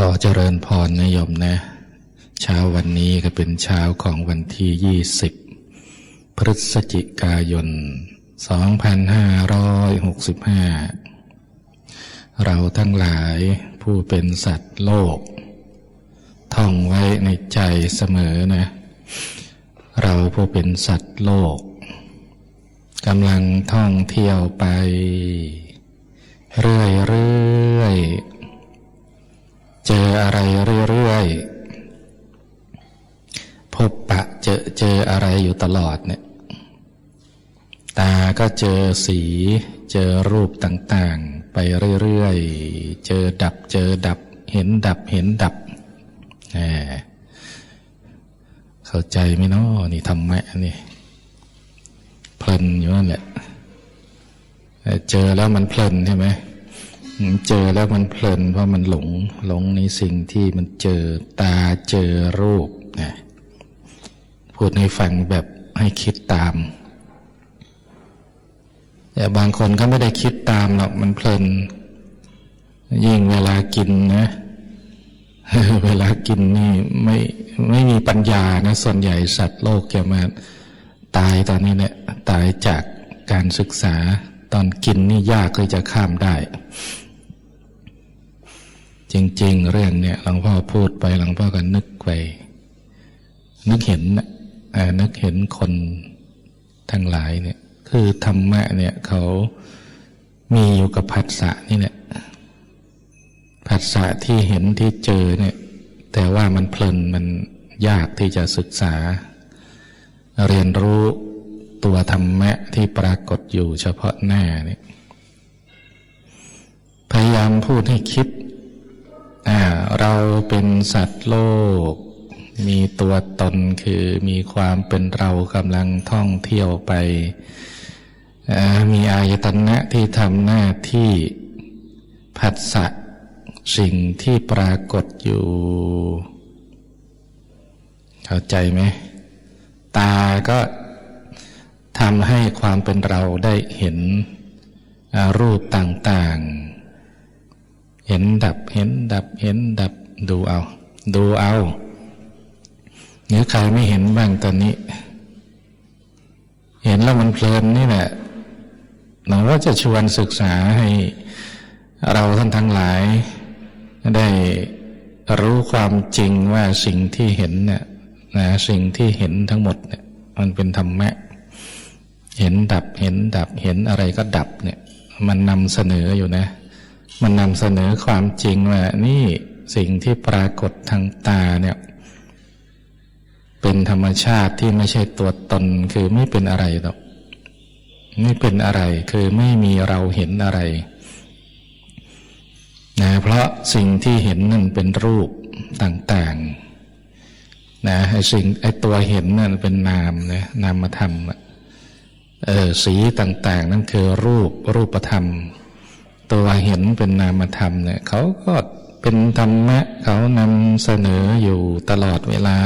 ขอเจริญพรนะโยมนะ เช้าวันนี้ก็เป็นเช้าของวันที่ 20 พฤศจิกายน 2565 เราทั้งหลายผู้เป็นสัตว์โลก ท่องไว้ในใจเสมอนะ เราผู้เป็นสัตว์โลกกำลังท่องเที่ยวไป เรื่อยๆ เจออะไรเรื่อยๆ พบปะเจอเจออะไรอยู่ตลอดเนี่ย ตาก็เจอสี เจอรูปต่างๆ ไปเรื่อยๆ เจอดับ เจอดับ เห็นดับ เห็นดับแหมเข้าใจไหมเนาะนี่ธรรมะนี่เพลินอยู่นั่นแหละ เจอแล้วมันเพลินใช่ไหม เจอแล้วมันเพลินเพราะมันหลงหลงในสิ่งที่มันเจอตาเจอรูปนะพูดให้ฟังแบบให้คิดตาม แต่บางคนก็ไม่ได้คิดตามหรอกมันเพลิน ยิ่งเวลากินนะเวลากินนี่ไม่ไม่มีปัญญานะ ส่วนใหญ่สัตว์โลกจะมาตายตอนนี้เนี่ยตายจากการศึกษาตอนกินนี่ยากเลยจะข้ามได้ จริง ๆ เรื่องเนี่ยหลวงพ่อพูดไปหลวงพ่อก็นึกไป นึกเห็นน่นึกเห็นคนทั้งหลายเนี่ย คือธรรมะเนี่ยเขามีอยู่กับผัสสะนี่แหละผัสสะที่เห็นที่เจอเนี่ย แต่ว่ามันเพลินมันยากที่จะศึกษา เรียนรู้ตัวธรรมะที่ปรากฏอยู่เฉพาะหน้าเนี่ยพยายามพูดให้คิด เราเป็นสัตว์โลก มีตัวตนคือมีความเป็นเรากำลังท่องเที่ยวไป มีอายตนะที่ทำหน้าที่ผัสสะสิ่งที่ปรากฏอยู่ เข้าใจไหม ตาก็ทำให้ความเป็นเราได้เห็นรูปต่าง ๆ เห็นดับเห็นดับเห็นดับดูเอา ดูเอาหรือใครไม่เห็นบ้างตอนนี้ เห็นแล้วมันเพลินนี่แหละหลวงว่าจะชวนศึกษาให้เราท่านทั้งหลาย ได้รู้ความจริงว่าสิ่งที่เห็นเนี่ยนะสิ่งที่เห็นทั้งหมดเนี่ยมันเป็นธรรมะ เห็นดับเห็นดับเห็นอะไรก็ดับเนี่ย มันนำเสนออยู่นะ มันนำเสนอความจริงว่านี่สิ่งที่ปรากฏทางตาเนี่ย เป็นธรรมชาติที่ไม่ใช่ตัวตนคือไม่เป็นอะไรหรอกไม่เป็นอะไรคือไม่มีเราเห็นอะไรนะเพราะสิ่งที่เห็นนั่นเป็นรูปต่างๆนะไอสิ่งไอตัวเห็นนั่นเป็นนามนะนามธรรมอะเออสีต่าง ๆ นั่นคือรูปรูปธรรม ตัวเห็นเป็นนามธรรมเนี่ยเขาก็เป็นธรรมะเขานำเสนออยู่ตลอดเวลา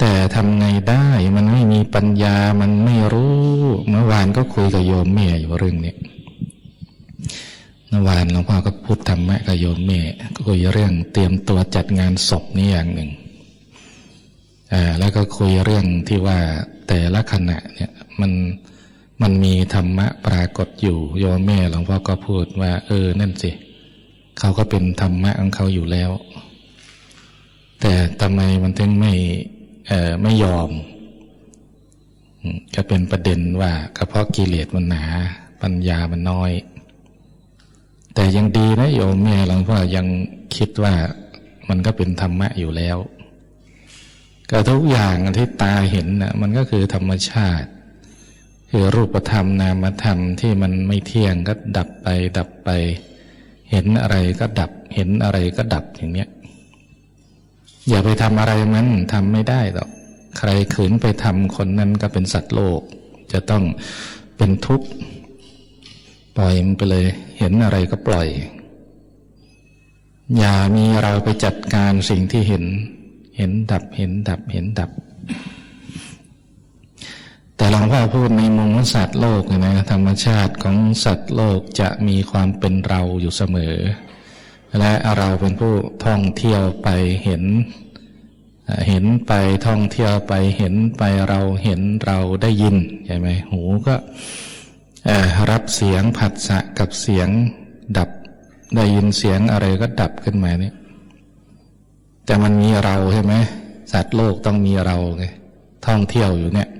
แต่ทำไงได้มันไม่มีปัญญามันไม่รู้ เมื่อวานก็คุยกับโยมแม่อยู่เรื่องนี้เมื่อวานหลวงพ่อก็พูดธรรมะกับโยมแม่ก็คุยเรื่องเตรียมตัวจัดงานศพนี่อย่างหนึ่งอ่าแล้วก็คุยเรื่องที่ว่าแต่ละขณะเนี่ยมัน มันมีธรรมะปรากฏอยู่โยมแม่หลวงพ่อก็พูดว่า เออนั่นสิเขาก็เป็นธรรมะของเขาอยู่แล้ว แต่ทำไมมันถึงไม่เออไม่ยอม ก็เป็นประเด็นว่าก็เพาะกิเลสมันหนา ปัญญามันน้อย แต่ยังดีนะโยมแม่หลวงพ่อยังคิดว่ามันก็เป็นธรรมะอยู่แล้ว ก็ทุกอย่างที่ตาเห็นนะมันก็คือธรรมชาติ คือรูปธรรมนามธรรมที่มันไม่เที่ยงก็ดับไป ดับไป เห็นอะไรก็ดับ เห็นอะไรก็ดับอย่างเนี้ยอย่าไปทำอะไรมันทำไม่ได้หรอกใครขืนไปทำคนนั้นก็เป็นสัตว์โลก จะต้องเป็นทุกข์ปล่อยมันไปเลย เห็นอะไรก็ปล่อย อย่ามีเราไปจัดการสิ่งที่เห็น เห็นดับเห็นดับเห็นดับ แต่หลวงพ่อพูดในมุมของสัตว์โลกเนี่ยนะธรรมชาติของสัตว์โลกจะมีความเป็นเราอยู่เสมอ และเราเป็นผู้ท่องเที่ยวไปเห็น เห็นไปท่องเที่ยวไปเห็นไปเราเห็นเราได้ยินใช่ไหมหูก็รับเสียงผัสสะกับเสียงดับได้ยินเสียงอะไรก็ดับขึ้นมาเนี่ยแต่มันมีเราใช่ไหมสัตว์โลกต้องมีเราไงท่องเที่ยวอยู่เนี่ย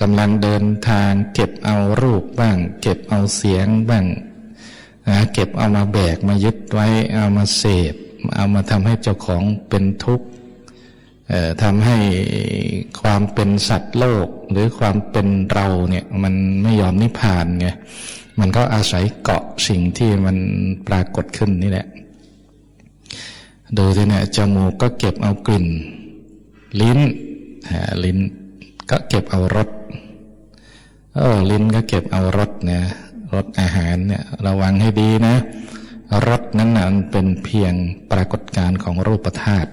กำลังเดินทางเก็บเอารูปบ้าง เก็บเอาเสียงบ้างนะเก็บเอามาแบกมายึดไว้เอามาเสพเอามาทำให้เจ้าของเป็นทุกข์ทำให้ความเป็นสัตว์โลกหรือความเป็นเราเนี่ยมันไม่ยอมนิพพานไงมันก็อาศัยเกาะสิ่งที่มันปรากฏขึ้นนี่แหละดูที่เนี่ยจมูกก็เก็บเอากลิ่น ลิ้นอ่าลิ้น ก็เก็บเอารสเออลิ้นก็เก็บเอารสเนี่ยรสอาหารเนี่ยระวังให้ดีนะรสนั้นนะมันเป็นเพียงปรากฏการณ์ของรูปธาตุ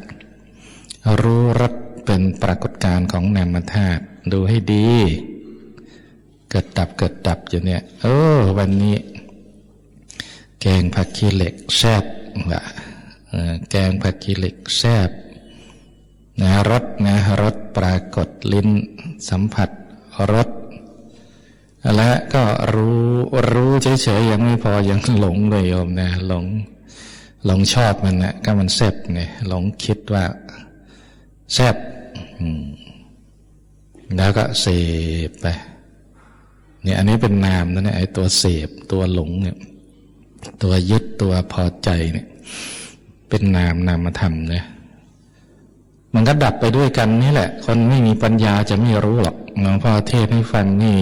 รู้รสเป็นปรากฏการณ์ของนามธาตุดูให้ดี เกิดดับเกิดดับอยู่เนี่ยเออวันนี้ แกงผักขี้เหล็กแซ่บว่ะแกงผักขี้เหล็กแซ่บ นะรสนะรสปรากฏลิ้นสัมผัสรสและก็รู้รู้เฉยๆยังไม่พอยังหลงเลยโยมนะหลงหลงชอบมันนะก็มันแซ่บเนี่ยหลงคิดว่าแซบอืมแล้วก็เสพไปเนี่ยอันนี้เป็นนามนะเนี่ยไอ้ตัวเสพตัวหลงเนี่ยตัวยึดตัวพอใจเนี่ยเป็นนามนามธรรมเนี่ย มันก็ดับไปด้วยกันนี่แหละ คนไม่มีปัญญาจะไม่รู้หรอกหลวงพ่อเทศให้ฟังนี่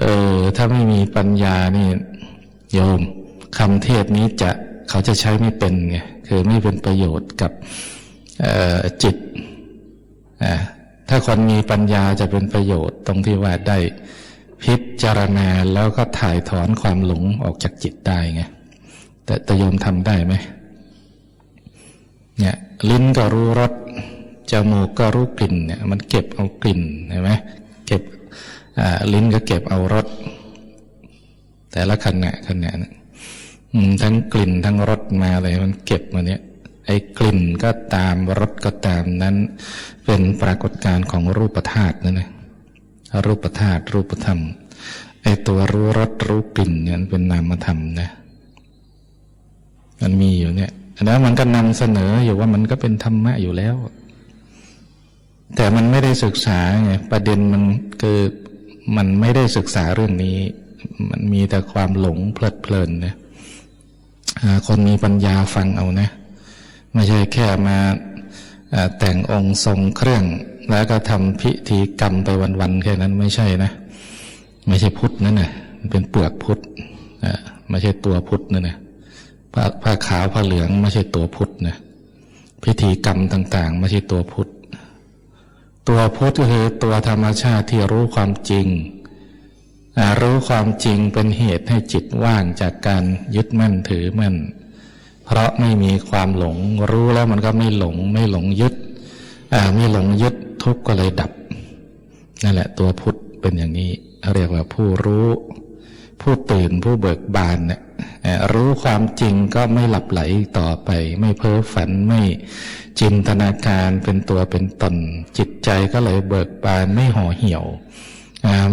เออถ้าไม่มีปัญญานี่โยมคำเทศนี้จะเขาจะใช้ไม่เป็นไงคือไม่เป็นประโยชน์กับออจิตอ่าถ้าคนมีปัญญาจะเป็นประโยชน์ตรงที่ว่าได้พิจารณาแล้วก็ถ่ายถอนความหลงออกจากจิตได้ไงแต่แต่โยมทำได้ไหมเนี่ยลิ้นก็รู้รส จมูกก็รู้กลิ่นเนี่ยมันเก็บเอากลิ่นเห็นไหมเก็บลิ้นก็เก็บเอารสแต่ละขณะขณะนะทั้งกลิ่นทั้งรสมาเลยมันเก็บมาเนี่ยไอ้กลิ่นก็ตามรสก็ตามนั้น เป็นปรากฏการณ์ของรูปธาตุนั่นเองรูปธาตุรูปธรรมไอ้ตัวรู้รสรู้กลิ่นเนี่ยเป็นนามธรรมนะมันมีอยู่เนี่ยแล้วมันก็นำเสนออยู่ว่ามันก็เป็นธรรมะอยู่แล้ว แต่มันไม่ได้ศึกษาไงประเด็นมันคือมันไม่ได้ศึกษาเรื่องนี้ มันมีแต่ความหลงเพลิดเพลินนะคนมีปัญญาฟังเอานะไม่ใช่แค่มาแต่งองค์ทรงเครื่อง แล้วก็ทำพิธีกรรมไปวันๆแค่นั้นไม่ใช่นะ ไม่ใช่พุทธนั่นนะมันเป็นเปลือกพุทธอ่าไม่ใช่ตัวพุทธนั่นนะผ้าขาวผ้าเหลืองไม่ใช่ตัวพุทธนะพิธีกรรมต่าง ๆ ไม่ใช่ตัวพุทธ ตัวพุทธก็คือตัวธรรมชาติที่รู้ความจริง รู้ความจริงเป็นเหตุให้จิตว่างจากการยึดมั่นถือมั่น เพราะไม่มีความหลงรู้แล้วมันก็ไม่หลงไม่หลงยึดไม่หลงยึดทุกข์ก็เลยดับ นั่นแหละตัวพุทธเป็นอย่างนี้เรียกว่าผู้รู้ ผู้ตื่นผู้เบิกบานเนี่ย รู้ความจริงก็ไม่หลับไหลต่อไป ไม่เพ้อฝันไม่จินตนาการเป็นตัวเป็นตน จิตใจก็เลยเบิกบานไม่ห่อเหี่ยว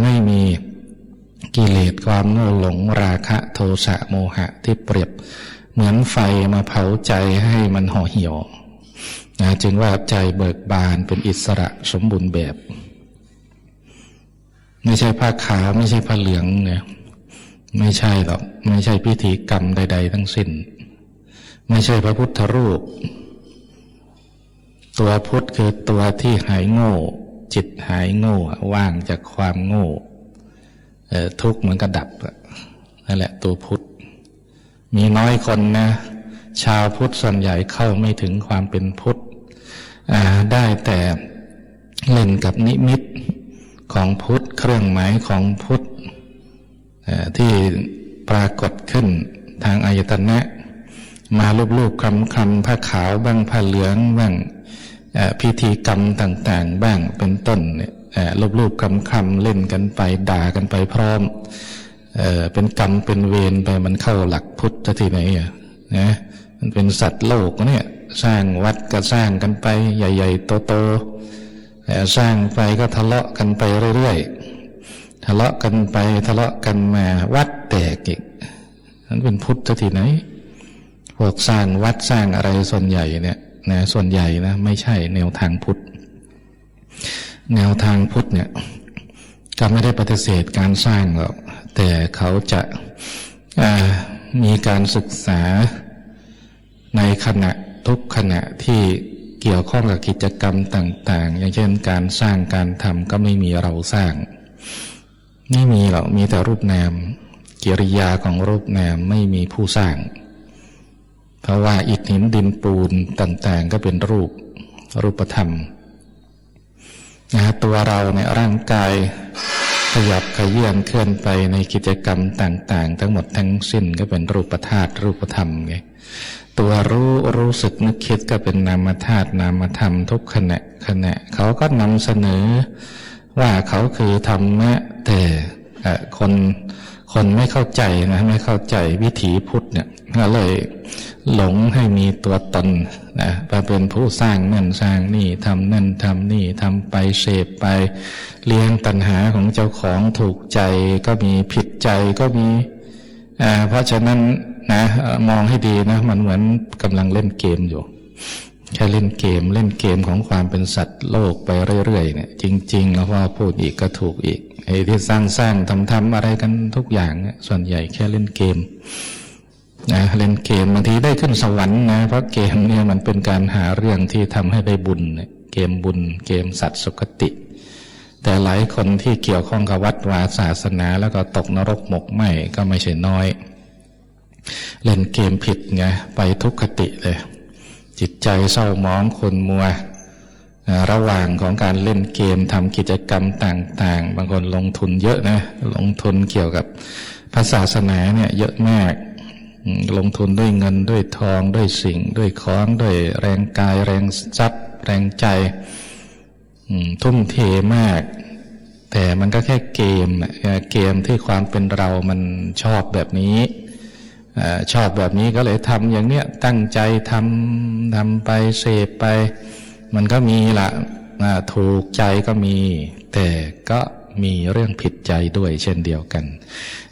ไม่มีกิเลสความโง่หลงราคะโทสะโมหะที่เปรียบเหมือนไฟมาเผาใจให้มันห่อเหี่ยวนะจึงว่าใจเบิกบานเป็นอิสระสมบูรณ์แบบ ไม่ใช่ผ้าขาวไม่ใช่ผ้าเหลืองเนี่ย ไม่ใช่หรอก ไม่ใช่พิธีกรรมใด ๆ ทั้งสิ้น ไม่ใช่พระพุทธรูป ตัวพุทธคือตัวที่หายโง่ จิตหายโง่ว่างจากความโง่ทุกข์มันก็ดับนั่นแหละตัวพุทธมีน้อยคนนะ ชาวพุทธส่วนใหญ่เข้าไม่ถึงความเป็นพุทธได้แต่เล่นกับนิมิตของพุทธเครื่องหมายของพุทธ ที่ปรากฏขึ้นทางอายตนะ มาลูบๆคำคำผ้าขาวบ้างผ้าเหลืองบ้างพิธีกรรมต่างๆ บ้างเป็นต้นเนี่ยลูบๆคำคำเล่นกันไปด่ากันไปพร้อมเอเป็นกรรมเป็นเวรไปมันเข้าหลักพุทธที่ไหนอะนะมันเป็นสัตว์โลกเนี่ยสร้างวัดก็สร้างกันไป ใหญ่ ๆ โตๆสร้างไปก็ทะเลาะกันไปเรื่อยๆ ทะเลาะกันไปทะเลาะกันมาวัดแตกอีกนั้นเป็นพุทธที่ไหน พวกสร้างวัดสร้างอะไรส่วนใหญ่เนี่ยนะส่วนใหญ่นะไม่ใช่แนวทางพุทธ แนวทางพุทธเนี่ยก็ไม่ได้ปฏิเสธการสร้างหรอกแต่เขาจะามีการศึกษาในขณะทุกขณะที่เกี่ยวข้องกับกิจกรรมต่าง ๆ อย่างเช่นการสร้างการทำก็ไม่มีเราสร้าง ไม่มีหรอกมีแต่รูปนาม กิริยาของรูปนามไม่มีผู้สร้าง เพราะว่าอิฐหินดินปูนต่างๆ ก็เป็นรูปรูปธรรมนะตัวเราเนี่ยร่างกายขยับขยื่นเคลื่อนไปในกิจกรรมต่าง ๆ ทั้งหมดทั้งสิ้นก็เป็นรูปธาตุรูปธรรมไงตัวรู้รู้สึกนึกคิดก็เป็นนามธาตุนามธรรมทุกขณะขณะเขาก็นำเสนอ ว่าเขาคือธรรมะแต่คนคนไม่เข้าใจนะไม่เข้าใจวิถีพุทธเนี่ยก็เลยหลงให้มีตัวตนนะมาเป็นผู้สร้างนั่นสร้างนี่ทำนั่นทำนี่ทำไปเสพไป เลี้ยงตัณหาของเจ้าของถูกใจก็มีผิดใจก็มีเพราะฉะนั้นนะมองให้ดีนะมันเหมือนกำลังเล่นเกมอยู่ แค่เล่นเกมเล่นเกมของความเป็นสัตว์โลกไปเรื่อยๆเนี่ยจริง ๆ แล้วพอพูดอีกก็ถูกอีกไอ้ที่สร้างสร้างทำทำอะไรกันทุกอย่างเนี่ยส่วนใหญ่แค่เล่นเกมนะเล่นเกมบางทีได้ขึ้นสวรรค์นะเพราะเกมเนี่ยมันเป็นการหาเรื่องที่ทำให้ได้บุญเนี่ยเกมบุญ เกมสัตว์สุคติ แต่หลายคนที่เกี่ยวข้องกับวัดวาศาสนา แล้วก็ตกนรกหมกไหมก็ไม่ใช่น้อย เล่นเกมผิดไงไปทุกขติเลย จิตใจเศร้าหมองคนมัว ระหว่างของการเล่นเกมทำกิจกรรมต่าง ๆ บางคนลงทุนเยอะนะลงทุนเกี่ยวกับพระศาสนาเนี่ยเยอะมาก ลงทุนด้วยเงินด้วยทองด้วยสิ่ง ด้วยของด้วยแรงกายแรงทรัพย์ แรงใจทุ่มเทมาก แต่มันก็แค่เกมเกมที่ความเป็นเรามันชอบแบบนี้ อชอบแบบนี้ก็เลยทำอย่างเนี้ยตั้งใจทำทำไปเสพไป มันก็มีละถูกใจก็มี แต่ก็มีเรื่องผิดใจด้วยเช่นเดียวกัน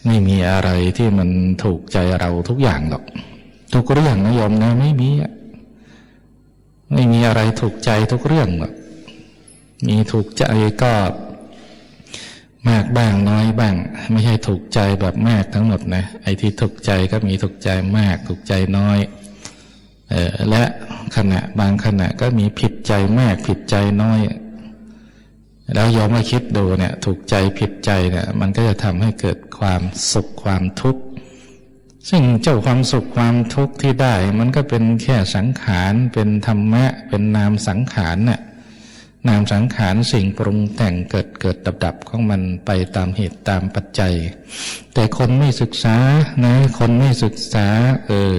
ไม่มีอะไรที่มันถูกใจเราทุกอย่างหรอก ทุกเรื่องนะโยมนะไม่มีอะไม่มีอะไรถูกใจทุกเรื่องหรอกมีถูกใจก็ มากบ้างน้อยบ้าง ไม่ใช่ถูกใจแบบมากทั้งหมดนะไอ้ที่ถูกใจก็มีถูกใจมาก ถูกใจน้อยออและขณะบางขณะก็มีผิดใจมากผิดใจน้อย แล้วยอมมาคิดดูเนี่ยถูกใจผิดใจเนี่ยมันก็จะทำให้เกิดความสุขความทุกข์ซึ่งเจ้าความสุขความทุกข์ที่ได้ มันก็เป็นแค่สังขารเป็นธรรมะเป็นนามสังขารน่ะ นามสังขารสิ่งปรุงแต่งเกิดเกิดดับดับของมันไปตามเหตุตามปัจจัย แต่คนไม่ศึกษานะคนไม่ศึกษา เออ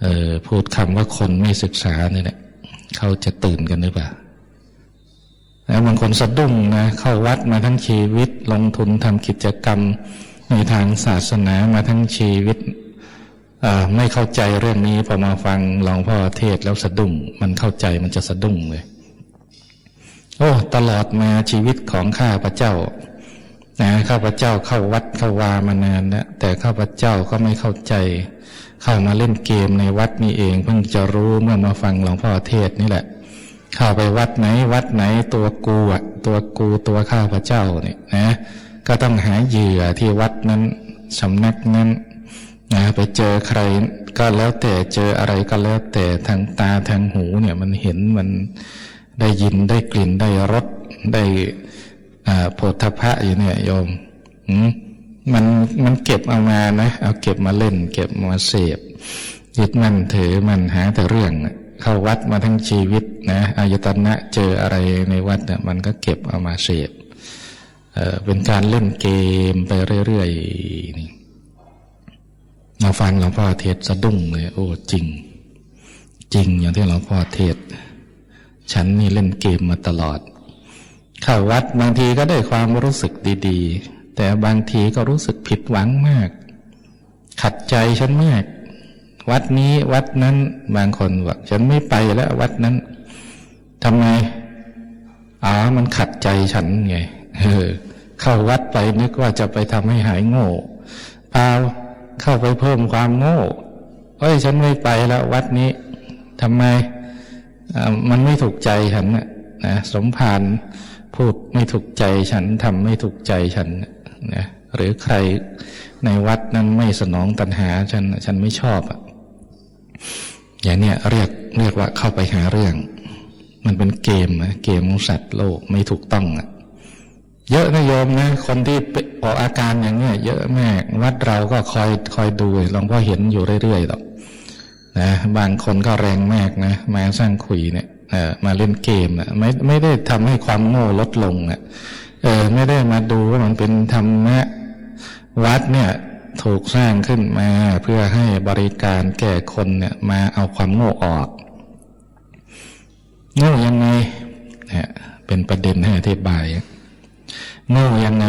เออพูดคำว่าคนไม่ศึกษาเนี่ยแหละเขาจะตื่นกันหรือเปล่าแล้วบางคนสะดุ้งนะเข้าวัดมาทั้งชีวิต ลงทุนทำกิจกรรมในทางศาสนามาทั้งชีวิตไม่เข้าใจเรื่องนี้พอมาฟังหลวงพ่อเทศแล้วสะดุ้ง มันเข้าใจมันจะสะดุ้งเลย โอ้ตลอดมาชีวิตของข้าพระเจ้านะข้าพระเจ้าเข้าวัดเข้าวามานานแล้วแต่ข้าพระเจ้าก็ไม่เข้าใจ เข้ามาเล่นเกมในวัดนี่เองเพิ่งจะรู้เมื่อมาฟังหลวงพ่อเทศนี่แหละ เข้าไปวัดไหนวัดไหนตัวกูอะตัวกูตัวข้าพระเจ้านี่นะ ก็ต้องหาเหยื่อที่วัดนั้นสำนักนั้นนะไปเจอใครก็แล้วแต่เจออะไรก็แล้วแต่ทางตาทางหูเนี่ยมันเห็นมัน ได้ยินได้กลิ่นได้รสได้โผฏฐัพะอยู่เนี่ยโยมมันมันเก็บเอามานะ เอาเก็บมาเล่น เก็บมาเสพยึดมั่นถือมันหาแต่เรื่องเข้าวัดมาทั้งชีวิตนะอายตนะเจออะไรในวัดเนี่ยมันก็เก็บเอามาเสพเเป็นการเล่นเกมไปเรื่อยๆนี่มาฟังหลวงพ่อเทศสะดุ้งเลยโอ้จริง จริงอย่างที่หลวงพ่อเทศ ฉันนี่เล่นเกมมาตลอดเข้าวัดบางทีก็ได้ความรู้สึกดีๆ แต่บางทีก็รู้สึกผิดหวังมาก ขัดใจฉันมาก วัดนี้วัดนั้นบางคนบอกฉันไม่ไปแล้ววัดนั้นทำไมอ๋อมันขัดใจฉันไงเออเข้าวัดไปนึกว่าจะไปทำให้หายโง่เปล่าเข้าไปเพิ่มความโง่เอ้ยฉันไม่ไปแล้ววัดนี้ทำไม มันไม่ถูกใจฉันนะนะสมภารพูดไม่ถูกใจฉันทำไม่ถูกใจฉันนะหรือใครในวัดนั้นไม่สนองตัณหาฉันฉันไม่ชอบอะอย่างเนี้ยเรียกเรียกว่าเข้าไปหาเรื่อง มันเป็นเกมนะเกมของสัตว์โลกไม่ถูกต้องอะเยอะนะโยมนะคนที่ออกอาการอย่างเนี้ยเยอะแม่วัดเราก็คอยคอยดูหลวงพ่อเห็นอยู่เรื่อยๆหรอก นะบางคนก็แรงมากนะมาสร้างขุยเนี่ยมาเล่นเกมนะไม่ไม่ได้ทำให้ความโง่ลดลงอะเออไม่ได้มาดูว่ามันเป็นธรรมะวัดเนี่ยถูกสร้างขึ้นมาเพื่อให้บริการแก่คนเนี่ยมาเอาความโง่ออกโง่ยังไงเนี่ยเป็นประเด็นให้อธิบายโง่ยังไง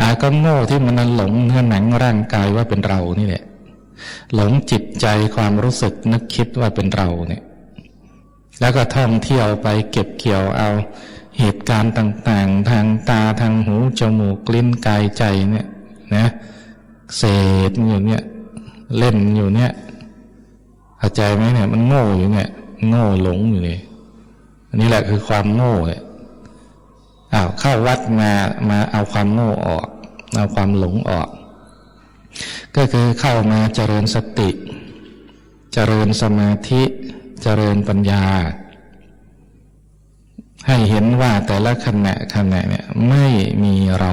อาก็โง่ที่มันหลงเนื้อหนังร่างกายว่าเป็นเรานี่แหละ หลงจิตใจความรู้สึกนึกคิดว่าเป็นเราเนี่ย แล้วก็ท่องเที่ยวไปเก็บเกี่ยวเอาเหตุการณ์ต่างๆ ทางตาทางหูจมูกลิ้นกายใจเนี่ยนะเสพอยู่เนี่ยเล่นอยู่เนี่ยเข้าใจไหมเนี่ย มันโง่อยู่เนี่ย โง่หลงอยู่เนี่ยอันนี้แหละคือความโง่เลยอ้าวเข้าวัดมามาเอาความโง่ออก เอาความหลงออก ก็คือเข้ามาเจริญสติ เจริญสมาธิเจริญปัญญา ให้เห็นว่าแต่ละขณะขณะเนี่ยไม่มีเรา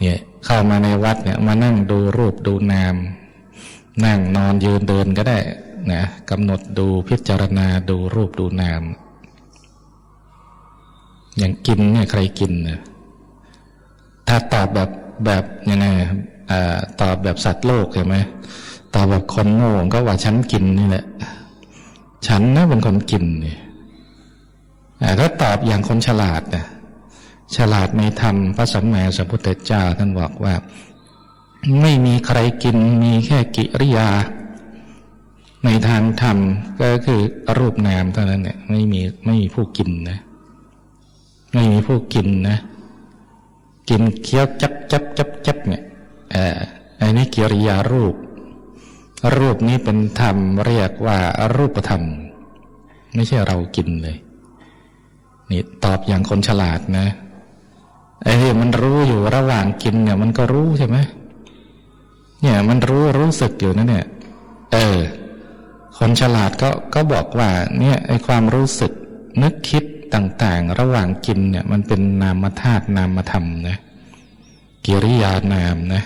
เนี่ยเข้ามาในวัดเนี่ยมานั่งดูรูปดูนาม นั่งนอนยืนเดินก็ได้นะกำหนดดูพิจารณาดูรูปดูนาม อย่างกินเนี่ยใครกินเนี่ยถ้าตอบแบบ แบบยังไงตอบแบบสัตว์โลกใช่ไหมตอบแบบคนโง่ก็ว่าฉันกินนี่แหละ ฉันนะเป็นคนกินนี่ถ้าตอบอย่างคนฉลาดนะฉลาดในธรรมพระสัมมาสัมพุทธเจ้าท่านบอกว่า ไม่มีใครกินมีแค่กิริยา ในทางธรรมก็คือรูปนามเท่านั้นเนี่ยไม่มีไม่มีผู้กินนะ ไม่มีผู้กินนะ กินเคี้ยวจับจับจับจับเนี่ยอออันนี้กิริยารูป รูปนี้เป็นธรรมเรียกว่ารูปธรรม ไม่ใช่เรากินเลย นี่ตอบอย่างคนฉลาดนะไอ้ที่มันรู้อยู่ระหว่างกินเนี่ย มันก็รู้ใช่ไหมเนี่ยมันรู้รู้สึกอยู่นะเนี่ย เออ คนฉลาดก็ก็บอกว่า เนี่ยไอ้ความรู้สึกนึกคิด ต่างๆ ระหว่างกินเนี่ยมันเป็นนามธาตุนามธรรมนะกิริยานามนะ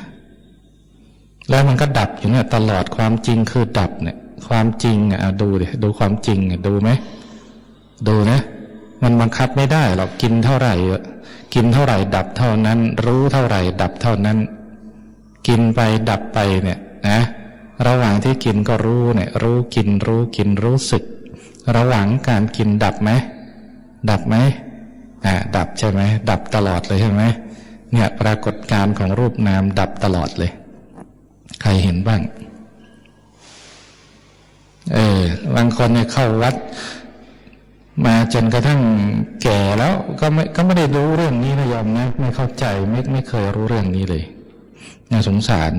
แล้วมันก็ดับอยู่เนี่ยตลอดความจริงคือดับเนี่ย ความจริงอะดูดิดูความจริงอะดูไหมดูนะ มันบังคับไม่ได้หรอกกินเท่าไหร่กินเท่าไหร่ ดับเท่านั้น รู้เท่าไหร่ ดับเท่านั้น กินไปดับไปเนี่ยนะระหว่างที่กินก็รู้เนี่ย รู้กินรู้กินรู้สึก ระหว่างการกินดับไหม ดับไหมอ่าดับใช่ไหมดับตลอดเลยใช่ไหมเนี่ยปรากฏการของรูปนามดับตลอดเลย ใครเห็นบ้าง เออบางคนเนี่ยเข้าวัด มาจนกระทั่งแก่แล้วก็ไม่ก็ไม่ได้รู้เรื่องนี้นะยอมนะ ไม่เข้าใจไม่ไม่เคยรู้เรื่องนี้เลยน่าสงสาร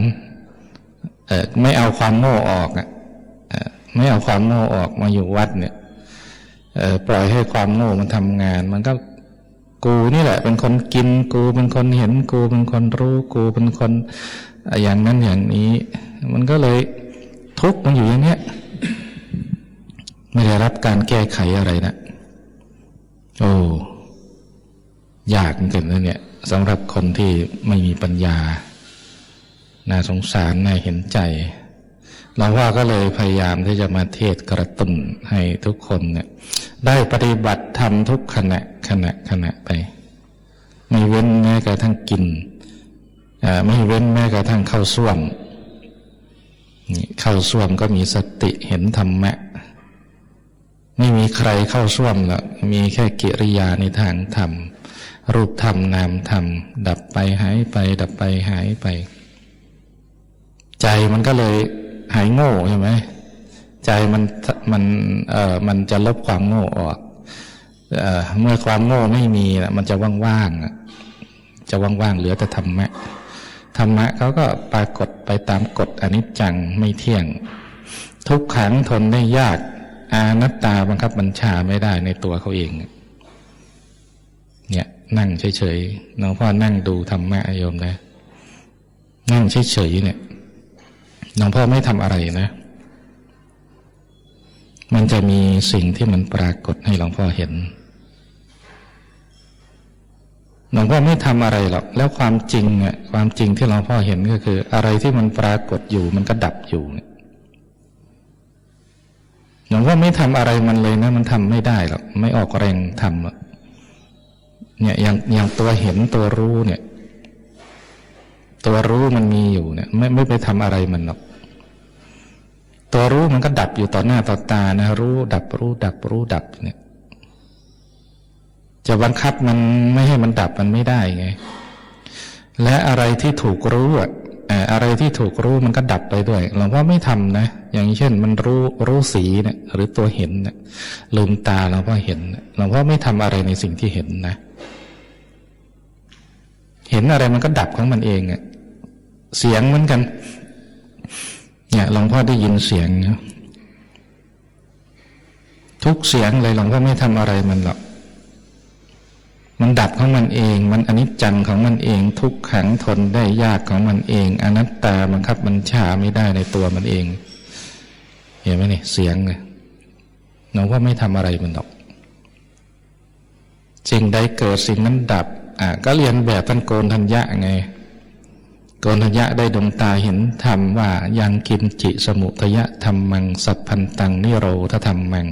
เออไม่เอาความโง่ออกอะไม่เอาความโง่ออกมาอยู่วัดเนี่ย ปล่อยให้ความโง่มันทำงาน มันก็กูนี่แหละ เป็นคนกินกูเป็นคนเห็นกูเป็นคนรู้กูเป็นคนอย่างนั้นอย่างนี้ มันก็เลยทุกข์มันอยู่อย่างเนี้ยไม่ได้รับการแก้ไขอะไรนะโอ้ยากเหมือนกันนะเนี่ยสำหรับคนที่ไม่มีปัญญา น่าสงสารน่าเห็นใจหลวงพ่อก็เลยพยายามที่จะมาเทศกระตุ้นให้ทุกคนเนี่ย ได้ปฏิบัติธรรมทุกขณะขณะขณะไป ไม่เว้นแม้กระทั่งกินไม่เว้นแม้กระทั่งเข้าส้วมเข้าส้วมก็มีสติเห็นธรรมะไม่มีใครเข้าส้วมหรอกมีแค่กิริยาในทางธรรม รูปธรรมนามธรรม ดับไปหายไป ดับไปหายไป ใจมันก็เลยหายโง่ใช่ไหม ใจมันมันเอ่อมันจะลบความโง่ออกเอ่อเมื่อความโง่ไม่มีมันจะว่างๆอะจะว่างๆเหลือแต่ธรรมะธรรมะเขาก็ปรากฏไปตามกฎอนิจจังไม่เที่ยง ทุกขังทนได้ยากอานัตตาบังคับบัญชาไม่ได้ในตัวเขาเอง เนี่ยนั่งเฉยๆน้องพ่อนั่งดูธรรมะโยมนะ นั่งเฉยๆเนี่ยน้องพ่อไม่ทำอะไรนะ มันจะมีสิ่งที่มันปรากฏให้หลวงพ่อเห็น หลวงพ่อไม่ทำอะไรหรอก แล้วความจริงอะความจริงที่หลวงพ่อเห็นก็คือ อะไรที่มันปรากฏอยู่ มันก็ดับอยู่หลวงพ่อไม่ทำอะไรมันเลยนะ มันทำไม่ได้หรอก ไม่ออกแรงทำหรอกเนี่ยอย่างอย่างตัวเห็นตัวรู้เนี่ย ตัวรู้มันมีอยู่เนี่ย ไม่ไม่ไปทำอะไรมันหรอก ตัวรู้มันก็ดับอยู่ต่อหน้าต่อตานะ รู้ดับรู้ดับรู้ดับเนี่ย จะบังคับมันไม่ให้มันดับมันไม่ได้ไง และอะไรที่ถูกรู้อะอะไรที่ถูกรู้มันก็ดับไปด้วยหลวงพ่อไม่ทำนะ อย่างเช่นมันรู้รู้สีเนี่ยหรือตัวเห็นเนี่ยลืมตาหลวงพ่อเห็นหลวงพ่อไม่ทำอะไรในสิ่งที่เห็นนะ เห็นอะไรมันก็ดับของมันเองอะเสียงเหมือนกัน เนี่ยหลวงพ่อได้ยินเสียงนะทุกเสียงเลยหลวงพ่อไม่ทำอะไรมันหรอกมันดับของมันเอง มันอนิจจังของมันเอง ทุกขังทนได้ยากของมันเอง อนัตตาบังคับบัญชาไม่ได้ในตัวมันเอง เห็นไหมนี่เสียงเลยหลวงพ่อไม่ทำอะไรมันหรอกสิ่งใดเกิดสิ่งนั้นดับอ่าก็เรียนแบบท่านโกนทัญญะไง โกนทัญญะได้ดวงตาเห็นธรรมว่ายังกินจิสมุทยะธรรมัง สัพพันตังนิโรธธรรมมัง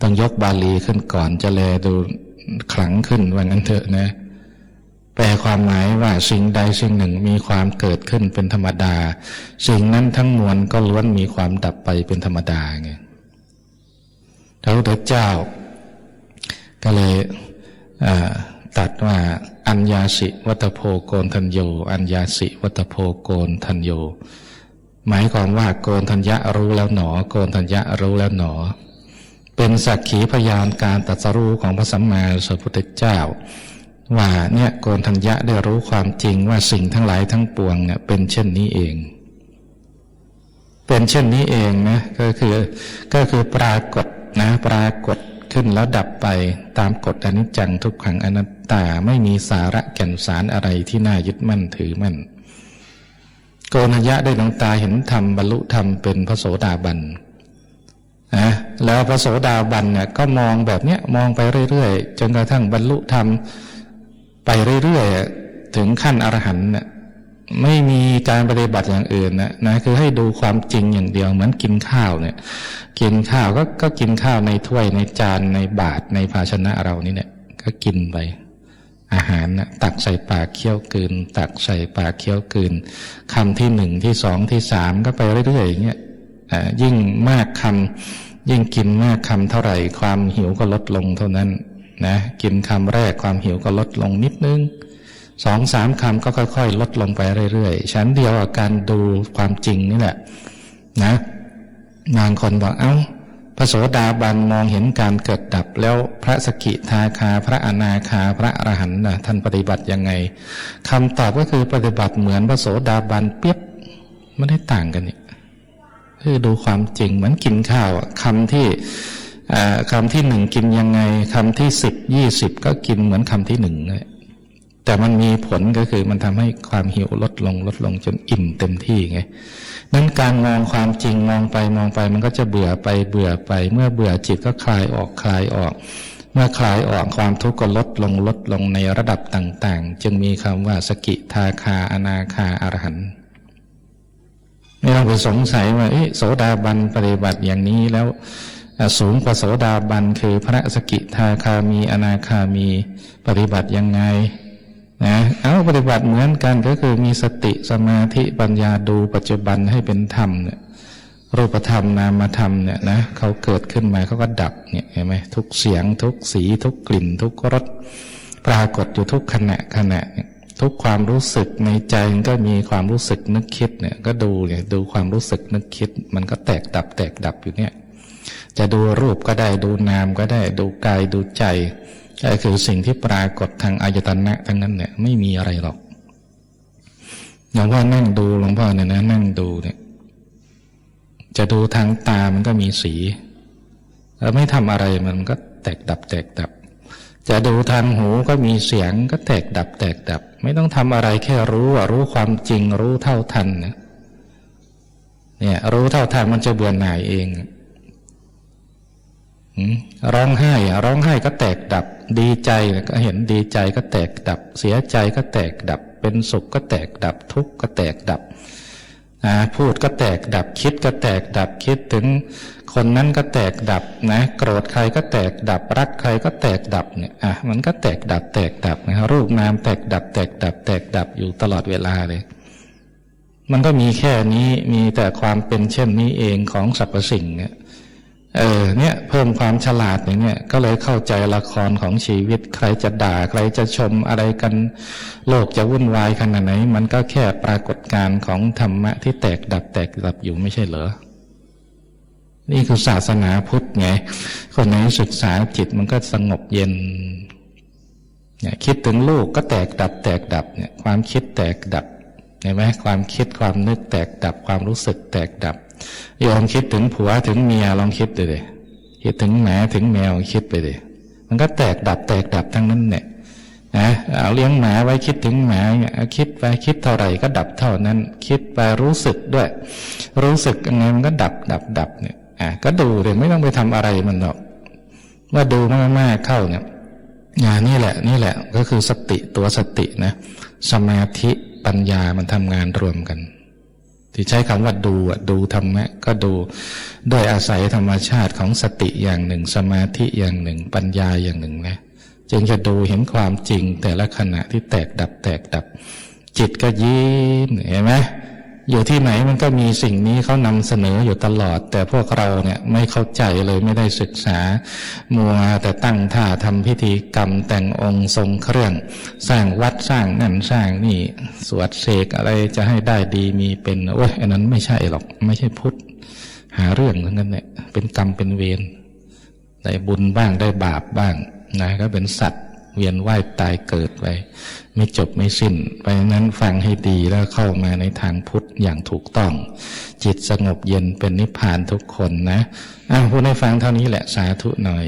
ต้องยกบาลีขึ้นก่อนจะแลดูขลังขึ้นว่างั้นเถอะนะ แปลความหมายว่าสิ่งใดสิ่งหนึ่งมีความเกิดขึ้นเป็นธรรมดา สิ่งนั้นทั้งมวลก็ล้วนมีความดับไปเป็นธรรมดาไงพระพุทธเจ้า ก็เลยตัดว่า อัญญาสิวัตโพโกนทัญโย อัญญาสิวัตโพโกนทัญโย หมายความว่าโกนทัญญะรู้แล้วหนอ โกนทัญญะรู้แล้วหนอ เป็นสักขีพยานการตรัสรู้ของพระสัมมาสัมพุทธเจ้า ว่าเนี่ยโกนทัญญะได้รู้ความจริงว่าสิ่งทั้งหลายทั้งปวงเนี่ยเป็นเช่นนี้เอง เป็นเช่นนี้เองนะก็คือก็คือปรากฏนะปรากฏ ขึ้นแล้วดับไปตามกฎอนิจจังทุกขังอนัตตาไม่มีสาระแก่นสารอะไรที่น่ายึดมั่นถือมั่น โกนทัญญะได้ดวงตาเห็นธรรมบรรลุธรรมเป็นพระโสดาบันนะแล้วพระโสดาบันเนี่ยก็มองแบบเนี้ยมองไปเรื่อยๆจนกระทั่งบรรลุธรรมไปเรื่อยๆถึงขั้นอรหันต์น่ะ ไม่มีการปฏิบัติอย่างอื่นนะนะคือให้ดูความจริงอย่างเดียว เหมือนกินข้าวเนี่ย กินข้าวก็ก็กินข้าวในถ้วยในจานในบาตรในภาชนะเรานี่เนี่ย ก็กินไป อาหารนะตักใส่ปากเคี้ยวกืน ตักใส่ปากเคี้ยวกืนคำที่หนึ่งที่สองที่สามก็ไปเรื่อยๆอย่างเงี้ยอ่ายิ่งมากคำยิ่งกินมากคำเท่าไหร่ ความหิวก็ลดลงเท่านั้นนะกินคำแรกความหิวก็ลดลงนิดนึง สองสามคำก็ค่อยๆ ลดลงไปเรื่อยๆ ชั้นเดียวกับการดูความจริงนี่แหละนะบางคนบอกเอา้าพระโสดาบันมองเห็นการเกิดดับแล้วพระสกิทาคา พระอนาคาพระอรหันต์นะท่านปฏิบัติยังไงคำตอบก็คือปฏิบัติเหมือนพระโสดาบันเปียบไม่ได้ต่างกันเนี่ยคือดูความจริงเหมือนกินข้าวคำที่คำที่หนึ่งกินยังไงคำที่สิบยี่สิบก็กินเหมือนคำที่หนึ่งเลย แต่มันมีผลก็คือมันทำให้ความหิวลดลงลดลงจนอิ่มเต็มที่ไงนั้นการมองความจริงมองไปมองไปมันก็จะเบื่อไปเบื่อไป เมื่อเบื่อจิตก็คลายออกคลายออก เมื่อคลายออกความทุกข์ก็ลดลงลดลงในระดับต่าง ๆ จึงมีคำว่าสกิทาคาอนาคาอรหันต์ไม่ต้องไปสงสัยว่าโสดาบันปฏิบัติอย่างนี้แล้วสูงกว่าโสดาบันคือพระสกิทาคามีอนาคามีปฏิบัติยังไง นะเอาปฏิบัติเหมือนกันก็คือมีสติสมาธิปัญญาดูปัจจุบันให้เป็นธรรมเนี่ยรูปธรรมนามธรรมเนี่ยนะเขาเกิดขึ้นมาเขาก็ดับเนี่ยเห็นไหมทุกเสียงทุกสีทุกกลิ่น ทุกรสปรากฏอยู่ทุกขณะขณะ ทุกความรู้สึกในใจก็มีความรู้สึกนึกคิดเนี่ยก็ดูเนี่ยดูความรู้สึกนึกคิด มันก็แตกดับแตกดับอยู่เนี่ยจะดูรูปก็ได้ดูนามก็ได้ดูกายดูใจ ก็คือสิ่งที่ปรากฏทางอายตนะทั้งนั้นเนี่ยไม่มีอะไรหรอกหลวงพ่อนั่งดูหลวงพ่อเนี่ยนะนั่งดูเนี่ย จะดูทางตามันก็มีสีแล้วไม่ทำอะไรมันก็แตกดับ แตกดับ จะดูทางหูก็มีเสียงก็แตกดับ แตกดับ ไม่ต้องทำอะไรแค่รู้ว่ารู้ความจริงรู้เท่าทันเนี่ยรู้เท่าทันมันจะเบื่อหน่ายเอง ร้องไห้ร้องไห้ก็แตกดับ ดีใจก็เห็นดีใจก็แตกดับ เสียใจก็แตกดับ เป็นสุขก็แตกดับ ทุกข์ก็แตกดับพูดก็แตกดับคิดก็แตกดับคิดถึงคนนั้นก็แตกดับนะโกรธใครก็แตกดับ รักใครก็แตกดับเนี่ยอะมันก็แตกดับ แตกดับนะรูปนามแตกดับ แตกดับ แตกดับอยู่ตลอดเวลาเลย มันก็มีแค่นี้มีแต่ความเป็นเช่นนี้เองของสรรพสิ่งเนี่ย เออเนี่ยเพิ่มความฉลาดอย่างเนี้ยก็เลยเข้าใจละครของชีวิต ใครจะด่าใครจะชมอะไรกัน โลกจะวุ่นวายขนาดไหน มันก็แค่ปรากฏการณ์ของธรรมะที่แตกดับแตกดับอยู่ไม่ใช่เหรอ นี่คือศาสนาพุทธไง คนไหนศึกษาจิตมันก็สงบเย็นเนี่ยคิดถึงลูกก็แตกดับ แตกดับเนี่ยความคิดแตกดับเห็นไหมความคิดความนึกแตกดับความรู้สึกแตกดับ โยมคิดถึงผัวถึงเมียลองคิดดูเลยคิดถึงหมาถึงแมวคิดไปเลยมันก็แตกดับแตกดับทั้งนั้นเนี่ยนะเอาเลี้ยงหมาไว้คิดถึงหมาเนี่ยคิดไปคิดเท่าไหร่ก็ดับเท่านั้น คิดไปรู้สึกด้วย รู้สึกยังไงมันก็ดับดับดับเนี่ยอะก็ดูเลยไม่ต้องไปทำอะไรมันหรอกเมื่อดูมากๆเข้าเนี่ยอ่านี่แหละนี่แหละก็คือสติตัวสตินะสมาธิปัญญามันทำงานรวมกัน ที่ใช้คำว่าดูดูธรรมะก็ดูด้วยอาศัยธรรมชาติของสติอย่างหนึ่ง สมาธิอย่างหนึ่ง ปัญญาอย่างหนึ่งนะจึงจะดูเห็นความจริงแต่ละขณะที่แตกดับแตกดับ จิตก็ยิ้มเห็นไหม อยู่ที่ไหนมันก็มีสิ่งนี้เขานำเสนออยู่ตลอด แต่พวกเราเนี่ยไม่เข้าใจเลยไม่ได้ศึกษา มัวแต่ตั้งท่าทำพิธีกรรมแต่งองค์ทรงเครื่อง สร้างวัดสร้างนั่นสร้างนี่ สวดเสกอะไรจะให้ได้ดีมีเป็นโอ้ยอันนั้นไม่ใช่หรอก ไม่ใช่พุทธ หาเรื่องทั้งนั้นเนี่ยเป็นกรรมเป็นเวรได้บุญบ้างได้บาปบ้างนะก็เป็นสัตว์เวียนว่ายตายเกิดไป ไม่จบไม่สิ้นไปนั้นฟังให้ดีแล้วเข้ามาในทางพุทธอย่างถูกต้อง จิตสงบเย็นเป็นนิพพานทุกคนนะอ้าวพูดให้ฟังเท่านี้แหละสาธุหน่อย